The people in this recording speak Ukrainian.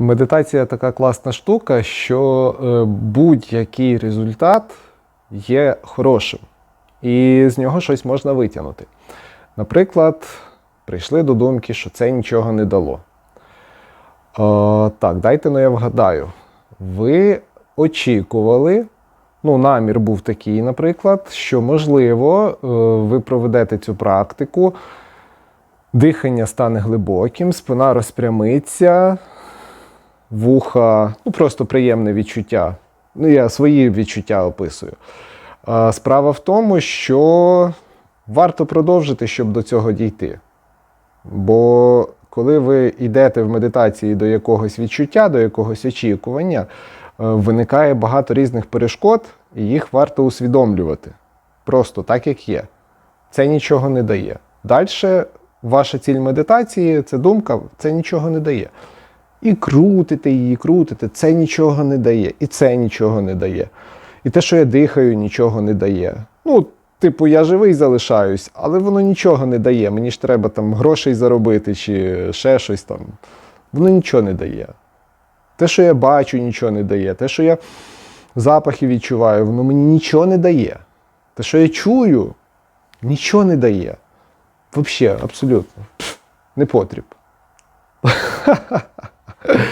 Медитація така класна штука, що е, будь-який результат є хорошим, і з нього щось можна витягнути. Наприклад, прийшли до думки, що це нічого не дало. Е, так, дайте ну я вгадаю. Ви очікували, ну, намір був такий, наприклад, що можливо е, ви проведете цю практику, дихання стане глибоким, спина розпрямиться, вуха, ну просто приємне відчуття. Ну, я свої відчуття описую. Справа в тому, що варто продовжити, щоб до цього дійти. Бо коли ви йдете в медитації до якогось відчуття, до якогось очікування, е, виникає багато різних перешкод, і їх варто усвідомлювати. Просто так, як є. Це нічого не дає. Далі ваша ціль медитації це думка, це нічого не дає. І крутите її, крутите, це нічого не дає, і це нічого не дає. І те, що я дихаю, нічого не дає. Ну, типу, я живий залишаюсь, але воно нічого не дає. Мені ж треба там грошей заробити чи ще щось там. Воно нічого не дає. Те, що я бачу, нічого не дає. Те, що я запахи відчуваю, воно мені нічого не дає. Те, що я чую, нічого не дає. Взагалі, абсолютно. Не потріб.